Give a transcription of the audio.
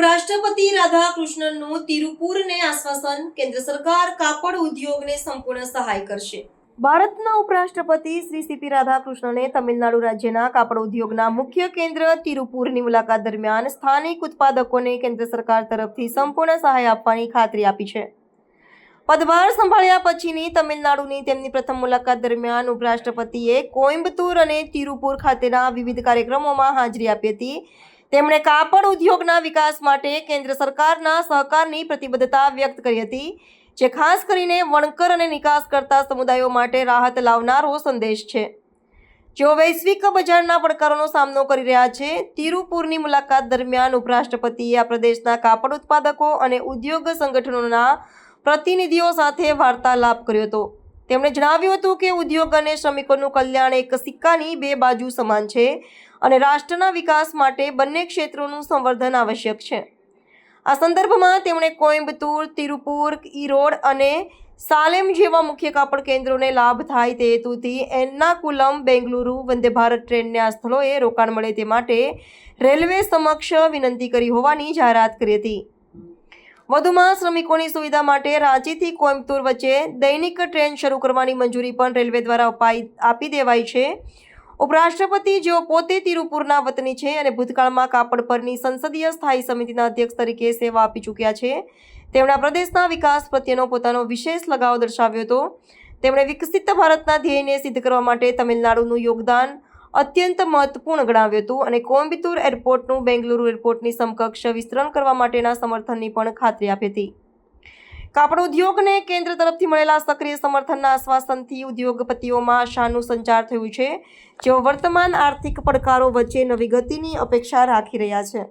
ઉપરાષ્ટ્રપતિ રાધાકૃષ્ણનનું તિરુપુરને આશ્વાસન કેન્દ્ર સરકાર કાપડ ઉદ્યોગને સંપૂર્ણ સહાય કરશે. ભારતના ઉપરાષ્ટ્રપતિ શ્રી સીપી રાધાકૃષ્ણને તમિલનાડુ રાજ્યના કાપડ ઉદ્યોગના મુખ્ય કેન્દ્ર તિરુપુરની મુલાકાત દરમિયાન સ્થાનિક ઉત્પાદકોને કેન્દ્ર સરકાર તરફથી સંપૂર્ણ સહાય આપવાની ખાતરી આપી છે. પદભાર સંભાળ્યા પછીની તમિલનાડુની તેમની પ્રથમ મુલાકાત દરમિયાન ઉપરાષ્ટ્રપતિએ કોઇમ્બતુર અને તિરુપુર ખાતેના વિવિધ કાર્યક્રમોમાં હાજરી આપી હતી. તેમણે કાપડ ઉદ્યોગના વિકાસ માટે કેન્દ્ર સરકારના સહકારની પ્રતિબદ્ધતા વ્યક્ત કરી હતી, જે ખાસ કરીને વણકર અને નિકાસ કરતા સમુદાયો માટે રાહત લાવનારો સંદેશ છે. જેઓ વૈશ્વિક બજારના પડકારોનો સામનો કરી રહ્યા છે, તિરુપુરની મુલાકાત દરમિયાન ઉપરાષ્ટ્રપતિએ આ પ્રદેશના કાપડ ઉત્પાદકો અને ઉદ્યોગ સંગઠનોના પ્રતિનિધિઓ સાથે વાર્તાલાપ કર્યો હતો. તેમણે જણાવ્યું હતું કે ઉદ્યોગ અને શ્રમિકોનું કલ્યાણ એક સિક્કાની બે બાજુ સમાન છે અને રાષ્ટ્રના વિકાસ માટે બંને ક્ષેત્રોનું સંવર્ધન આવશ્યક છે. આ સંદર્ભમાં તેમણે કોઇમ્બતુર, તિરુપુર, ઈરોડ અને સાલેમ જેવા મુખ્ય કાપડ કેન્દ્રોને લાભ થાય તે હેતુથી એર્નાકુલમ, બેંગલુરુ, વંદે ભારત ટ્રેનને આ સ્થળોએ રોકાણ મળે તે માટે રેલવે સમક્ષ વિનંતી કરી હોવાની જાહેરાત કરી હતી. વધુમાં શ્રમિકોની સુવિધા માટે રાંચીથી કોઇમ્બતુર વચ્ચે દૈનિક ટ્રેન શરૂ કરવાની મંજૂરી પણ રેલવે દ્વારા અપાઈ, આપી દેવાઈ છે. ઉપરાષ્ટ્રપતિ જેઓ પોતે તિરુપુરના વતની છે અને ભૂતકાળમાં કાપડ પરની સંસદીય સ્થાયી સમિતિના અધ્યક્ષ તરીકે સેવા આપી ચૂક્યા છે. તેમણે પ્રદેશના વિકાસ પ્રત્યેનો પોતાનો વિશેષ લગાવ દર્શાવ્યો હતો. તેમણે વિકસિત ભારતના ધ્યેયને સિદ્ધ કરવા માટે તમિલનાડુનું યોગદાન અત્યંત મહત્વપૂર્ણ ગણાવ્યું હતું અને કોઇમ્બતુર એરપોર્ટનું બેંગલુરુ એરપોર્ટની સમકક્ષ વિસ્તરણ કરવા માટેના સમર્થનની પણ ખાતરી આપી હતી. કાપડ ઉદ્યોગને કેન્દ્ર તરફથી મળેલા સક્રિય સમર્થનના આશ્વાસનથી ઉદ્યોગપતિઓમાં આશાનું સંચાર થયું છે. જેઓ વર્તમાન આર્થિક પડકારો વચ્ચે નવી ગતિની અપેક્ષા રાખી રહ્યા છે.